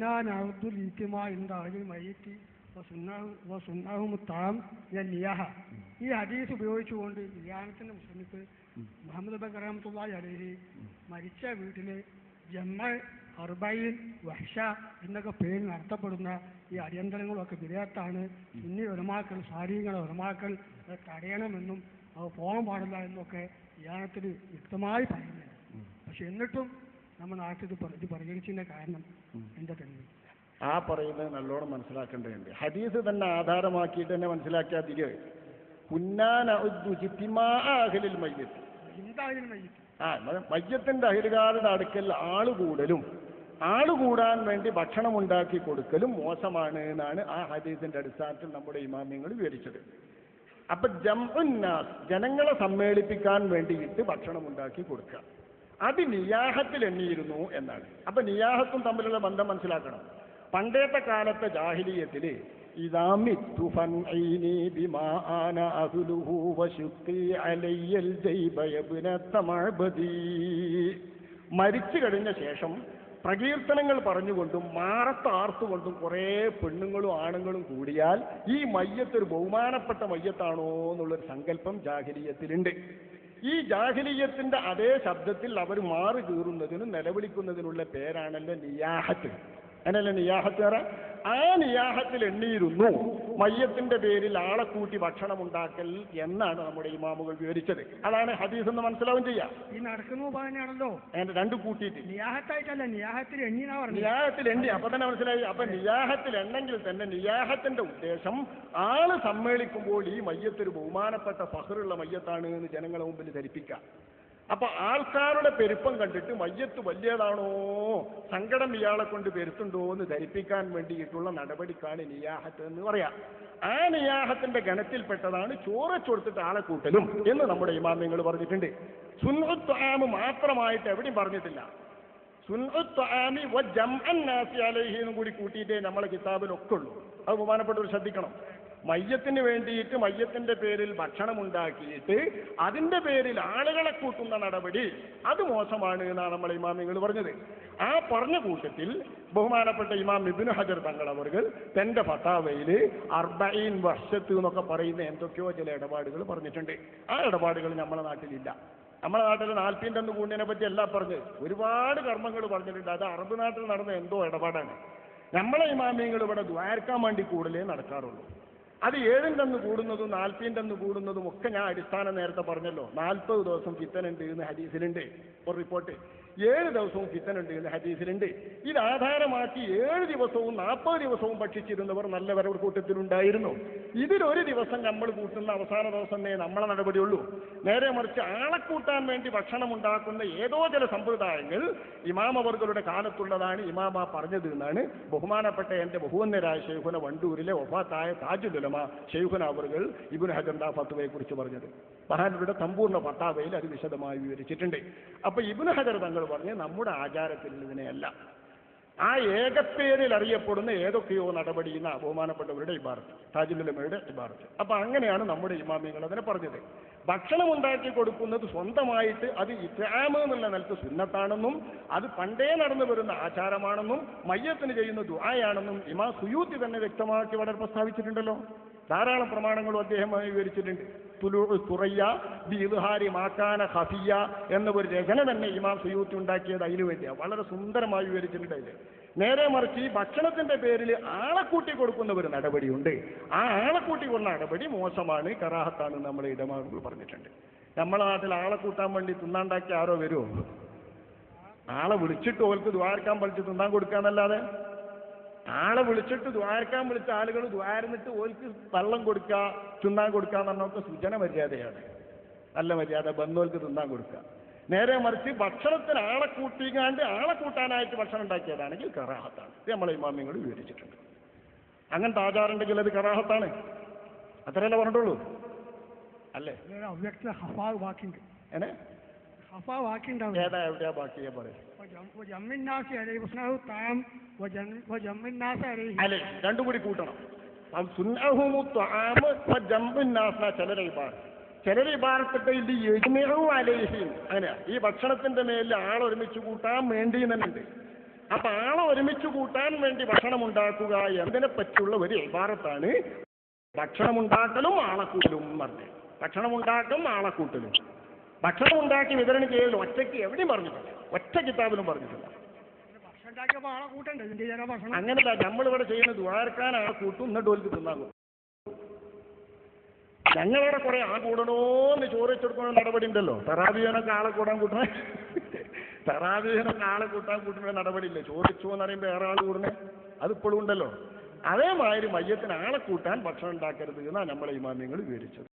സുന്നാനബ്ദു ലീത്തിമാ ഈ ഹദീസ് ഉപയോഗിച്ചുകൊണ്ട് ലിയാനത്തിന്റെ മുസ്ലിമിക്ക് മുഹമ്മദ് ബക്കർ റഹമത്തുള്ളി അലഹി മരിച്ച വീട്ടിലെ ജമ്മ അർബൈൻ വഹ്ഷ എന്നൊക്കെ പേര് നടത്തപ്പെടുന്ന ഈ അടിയന്തരങ്ങളൊക്കെ വിധേയത്താണ് സുന്നി ഒരുമാക്കൾ സാരീകളെ ഒരുമാക്കൾ തടയണമെന്നും അവ പോകാൻ പാടില്ല എന്നൊക്കെ ധ്യാനത്തിൽ വ്യക്തമായി പറയുന്നുണ്ട്. പക്ഷെ എന്നിട്ടും നമ്മുടെ നാട്ടിൽ ഇത് കാരണം എന്താ തന്നെ ആ പറയുന്നത് നല്ലോണം മനസ്സിലാക്കേണ്ടതുണ്ട്. ഹദീസ് തന്നെ ആധാരമാക്കിയിട്ട് തന്നെ മയ്യത്ത്. ആ മയ്യത്തിന്റെ അഹിലുകാരുടെ അടുക്കൽ ആൾ കൂടലും ആൾ കൂടാൻ വേണ്ടി ഭക്ഷണം ഉണ്ടാക്കി കൊടുക്കലും മോശമാണ് എന്നാണ് ആ ഹദീസിന്റെ അടിസ്ഥാനത്തിൽ നമ്മുടെ ഇമാമ്യങ്ങൾ വിവരിച്ചത്. അപ്പൊ ജംഉന്നാസ് ജനങ്ങളെ സമ്മേളിപ്പിക്കാൻ വേണ്ടിയിട്ട് ഭക്ഷണം ഉണ്ടാക്കി കൊടുക്കുക. അത് നിയാഹത്തിൽ എണ്ണിയിരുന്നു എന്നാണ്. അപ്പൊ നിയാഹത്തും തമ്മിലുള്ള ബന്ധം മനസ്സിലാക്കണം. പണ്ടേത്തെ കാലത്തെ ജാഹിലീയത്തിൽ മരിച്ചു കഴിഞ്ഞ ശേഷം പ്രകീർത്തനങ്ങൾ പറഞ്ഞുകൊണ്ടും മാറത്താർത്തുകൊണ്ടും കുറേ പെണ്ണുങ്ങളും ആണുങ്ങളും കൂടിയാൽ ഈ മയ്യത്തൊരു ബഹുമാനപ്പെട്ട മയ്യത്താണോ എന്നുള്ളൊരു സങ്കല്പം ജാഹിലീയത്തിലുണ്ട്. ഈ ജാഹിലീയത്തിന്റെ അതേ ശബ്ദത്തിൽ അവർ മാറി കീറുന്നതിനും നിലവിളിക്കുന്നതിനുള്ള പേരാണല്ലോ നിയാഹത്ത് അങ്ങനല്ലേ നിയാഹത്തേറെ ആ നിയാഹത്തിൽ എണ്ണിയിരുന്നു. മയ്യത്തിന്റെ പേരിൽ ആളെ കൂട്ടി ഭക്ഷണം ഉണ്ടാക്കൽ എന്നാണ് നമ്മുടെ ഇമാമുകൾ വിവരിച്ചത്. അതാണ് ഹദീസ് എന്ന് മനസ്സിലാവും ചെയ്യാം. ഈ നടക്കുന്ന തന്നെയാണല്ലോ അങ്ങനെ രണ്ട് കൂട്ടിയിട്ട്. നിയാഹത്തായിട്ടല്ല നിയാഹത്തിൽ പറഞ്ഞു നിയാഹത്തിൽ എണ്ണി. അപ്പൊ തന്നെ മനസ്സിലായി. അപ്പൊ നിയാഹത്തിൽ എണ്ണെങ്കിൽ തന്നെ നിയാഹത്തിന്റെ ഉദ്ദേശം ആൾ സമ്മേളിക്കുമ്പോൾ ഈ മയ്യത്തൊരു ബഹുമാനപ്പെട്ട ഫഹറുള്ള മയ്യത്താണ് എന്ന് ജനങ്ങളെ മുമ്പിൽ ധരിപ്പിക്കാം അപ്പൊ ആൾക്കാരുടെ പെരുപ്പം കണ്ടിട്ട് മയ്യത്ത് വലിയതാണോ? സങ്കടം ഇയാളെ കൊണ്ട് പെരുത്തുണ്ടോ എന്ന് ധരിപ്പിക്കാൻ വേണ്ടിയിട്ടുള്ള നടപടിക്കാണ് നിയാഹത്ത് എന്ന് പറയാം. ആ നിയാഹത്തിന്റെ ഗണത്തിൽപ്പെട്ടതാണ് ചോറ് കൊടുത്തിട്ട് ആളെ കൂട്ടലും എന്ന് നമ്മുടെ ഇമാമ്യങ്ങൾ പറഞ്ഞിട്ടുണ്ട്. സുൻഹുത്വാമ് മാത്രമായിട്ട് എവിടെയും പറഞ്ഞിട്ടില്ല. സുൻഉത്വാമി വ ജംഅൻ നാസി അലൈഹി എന്നും കൂടി കൂട്ടിയിട്ടേ നമ്മളെ കിതാബിലൊക്കെ ഉള്ളൂ. അത് ബഹുമാനപ്പെട്ടവർ ശ്രദ്ധിക്കണം. മയ്യത്തിന് വേണ്ടിയിട്ട് മയ്യത്തിന്റെ പേരിൽ ഭക്ഷണം ഉണ്ടാക്കിയിട്ട് അതിന്റെ പേരിൽ ആളുകളെ കൂട്ടുന്ന നടപടി അത് മോശമാണ് എന്നാണ് നമ്മൾ ഇമാമിങ്ങൾ പറഞ്ഞത്. ആ പറഞ്ഞ കൂട്ടത്തിൽ ബഹുമാനപ്പെട്ട ഇമാം ഇബിന് ഹജർ തങ്ങളവർ തന്റെ ഫത്താവയിൽ അർബൈൻ വർഷത്ത് എന്നൊക്കെ പറയുന്ന എന്തൊക്കെയോ ചില ഇടപാടുകൾ പറഞ്ഞിട്ടുണ്ട്. ആ ഇടപാടുകൾ നമ്മുടെ നാട്ടിലില്ല. നമ്മുടെ നാട്ടിൽ നാൽപ്പതിന്റെ ഒന്ന് കൂടിനെ പറ്റി എല്ലാം പറഞ്ഞ്. ഒരുപാട് കർമ്മങ്ങൾ പറഞ്ഞിട്ടുണ്ട്. അത് അറബ് നാട്ടിൽ നടന്ന എന്തോ ഇടപാടാണ്. നമ്മളെ ഇമാമിയങ്ങൾ ഇവിടെ ദ്വാരക്കാൻ വേണ്ടി കൂടുതലേ നടക്കാറുള്ളൂ. അത് ഏഴിന്റെ തന്നു കൂടുന്നതും നാൽപ്പതിന്റെ തന്നു കൂടുന്നതും ഒക്കെ ഞാൻ അടിസ്ഥാനം നേരത്തെ പറഞ്ഞല്ലോ. നാൽപ്പത് ദിവസം ഫിത്തനുണ്ട് എന്ന് ഹദീസിലുണ്ട്. ഒരു റിപ്പോർട്ട് ഏഴ് ദിവസവും ഫിത്തനുണ്ട് എന്ന് ഹദീസിലുണ്ട്. ഇത് ആധാരമാക്കി ഏഴ് ദിവസവും നാൽപ്പത് ദിവസവും ഭക്ഷിച്ചിരുന്നവർ നല്ലവരവർ കൂട്ടത്തിലുണ്ടായിരുന്നു ഇതിലൊരു ദിവസം നമ്മൾ കൂട്ടുന്ന അവസാന ദിവസമേ നമ്മളെ നടപടിയുള്ളൂ. നേരെ മറിച്ച് ആളെ കൂട്ടാൻ വേണ്ടി ഭക്ഷണം ഉണ്ടാക്കുന്ന ഏതോ ചില സമ്പ്രദായങ്ങൾ ഇമാമവർഗളുടെ കാലത്തുള്ളതാണ് ഇമാമ പറഞ്ഞത് എന്നാണ് ബഹുമാനപ്പെട്ട എന്റെ ബഹുവന്യരായ ഷെയ്ഖുന വണ്ടൂരിലെ ഒഫാത്തായ താജുദുലമ ഷെയ്ഖുന അവർകൾ ഇബുൻ ഹജന്ത ഫത്തുവയെ കുറിച്ച് പറഞ്ഞത്. മഹാനുരുടെ സമ്പൂർണ പട്ടാവയിൽ അത് വിശദമായി വിവരിച്ചിട്ടുണ്ട്. അപ്പൊ ഇബുൻ ഹജർ തങ്ങൾ പറഞ്ഞ് നമ്മുടെ ആചാരത്തിൽ ഇതിനെയല്ല. ആ ഏകപ്പേരിൽ അറിയപ്പെടുന്ന ഏതൊക്കെയോ നടപടി എന്ന അപമാനപ്പെട്ടവരുടെ ഇബാർത്ത് താജുലുലമയുടെ ഇബാർത്ത് അപ്പൊ അങ്ങനെയാണ് നമ്മുടെ ഇമാമിയങ്ങൾ അതിനെ പറഞ്ഞത്. ഭക്ഷണം ഉണ്ടാക്കി കൊടുക്കുന്നത് സ്വന്തമായിട്ട് അത് ഇസ്ലാമ് എന്നുള്ള നിലയ്ക്ക് സുന്നത്താണെന്നും അത് പണ്ടേ നടന്നു വരുന്ന ആചാരമാണെന്നും മയ്യത്തിന് ചെയ്യുന്ന ദുആയാണെന്നും ഇമാ സുയൂത്തി തന്നെ വ്യക്തമാക്കി വളരെ പ്രസ്താവിച്ചിട്ടുണ്ടല്ലോ. ധാരാളം പ്രമാണങ്ങളും അദ്ദേഹം വിവരിച്ചിട്ടുണ്ട് തുലു തുറയ്യ ബി ഇദ്ഹാരി മാക്കാന ഖഫിയ എന്ന ഒരു രചന തന്നെ ഇമാം സുയൂത്തി ഉണ്ടാക്കിയത് അതിനു വേണ്ടിയാ വളരെ സുന്ദരമായി വിവരിച്ചിട്ടുണ്ട് അതിൽ. നേരെ മറിച്ച് ഈ ഭക്ഷണത്തിന്റെ പേരിൽ ആളെ കൂട്ടി കൊടുക്കുന്ന ഒരു നടപടിയുണ്ട്. ആ ആളെ കൂട്ടി കൊടുക്കുന്ന നടപടി മോശമാണ് കറാഹത്താണ് നമ്മൾ ഇടമാകുകൾ പറഞ്ഞിട്ടുണ്ട്. നമ്മളെ നാട്ടിൽ ആളെ കൂട്ടാൻ വേണ്ടി തിന്നാണ്ടാക്കി ആരോ വരുമോ? ആളെ വിളിച്ചിട്ട് ഓൽക്ക് ദ്വാരക്കാൻ പഠിച്ച് തിന്നാൻ കൊടുക്കാന്നല്ലാതെ ആളെ വിളിച്ചിട്ട് ദ്വാരക്കാൻ വിളിച്ച ആളുകൾ ദ്വാരന്നിട്ട് ഓൽക്ക് വെള്ളം കൊടുക്കുക തിന്നാൻ കൊടുക്കുക എന്ന് പറഞ്ഞൊക്കെ സുജന മര്യാദയാണ്. നല്ല മര്യാദ ബന്ധുവൽക്ക് തിന്നാൻ കൊടുക്കുക നേരെ മറിച്ച് ഭക്ഷണത്തിന് ആളെ കൂട്ടിക്കാണ്ട് ആളെ കൂട്ടാനായിട്ട് ഭക്ഷണം ഉണ്ടാക്കിയതാണെങ്കിൽ കറാഹത്താണ്. ഇത് നമ്മളെ ഇമാമ്യങ്ങൾ വിവരിച്ചിട്ടുണ്ട്. അങ്ങനത്തെ ആചാരമുണ്ടെങ്കിൽ അത് കറാഹത്താണ്. അത്രയല്ലേ പറഞ്ഞിട്ടുള്ളൂ? അല്ലേ? ഏനെ ഏതാ എവിടെയാ ബാക്കിയാ പറയും. അല്ലെ രണ്ടും കൂടി കൂട്ടണം. ചില ചിലരെ ചിലർ ഇത് യജ്ഞവും അലേഹിയും അങ്ങനെയാ ഈ ഭക്ഷണത്തിന്റെ മേലിൽ ആളൊരുമിച്ച് കൂട്ടാൻ വേണ്ടി തന്നെ അപ്പൊ ആളെ ഒരുമിച്ച് കൂട്ടാൻ വേണ്ടി ഭക്ഷണം ഉണ്ടാക്കുക എന്നതിനെ പറ്റിയുള്ള ഒരു ഇബാറത്താണ് ഭക്ഷണം ഉണ്ടാക്കലും ആളക്കൂട്ടലും പറഞ്ഞു ഭക്ഷണം ഉണ്ടാക്കും ആളക്കൂട്ടലും. ഭക്ഷണം ഉണ്ടാക്കി വിതരണം ചെയ്യലും ഒറ്റയ്ക്ക് എവിടെയും പറഞ്ഞിട്ടില്ല. ഒറ്റ കിതാബിലും പറഞ്ഞിട്ടില്ല. അങ്ങനല്ല നമ്മളിവിടെ ചെയ്യുന്നത് ദ്വാരക്കാനാണ് കൂട്ടും എന്നിട്ട് ഓൽക്ക് തിന്നാകും ഞങ്ങളവിടെ കുറെ ആ കൂടണോന്ന് ചോദിച്ചെടുക്കുന്ന നടപടി ഉണ്ടല്ലോ. തറാബിയനൊക്കെ ആളെ കൂടാൻ കൂട്ടണേ. തറാബിയനൊക്കെ ആളെ കൂട്ടാൻ കൂട്ടുന്ന നടപടി ഇല്ല? ചോദിച്ചു എന്ന് പറയുമ്പോൾ വേറെ ആൾ കൂടണേ. അത് ഇപ്പോഴും ഉണ്ടല്ലോ. അതേമാതിരി മയ്യത്തിന് ആളെ കൂട്ടാൻ ഭക്ഷണം ഉണ്ടാക്കരുത് എന്നാണ് നമ്മളെ ഇമാമ്യങ്ങൾ വിവരിച്ചത്.